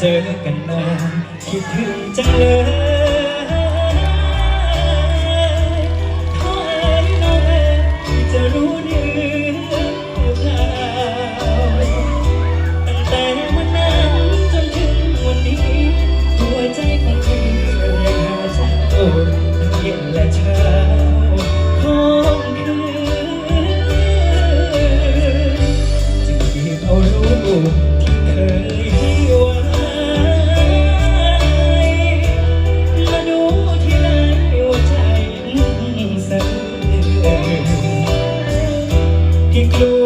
เจอกันนานคิดถึงจังเลย que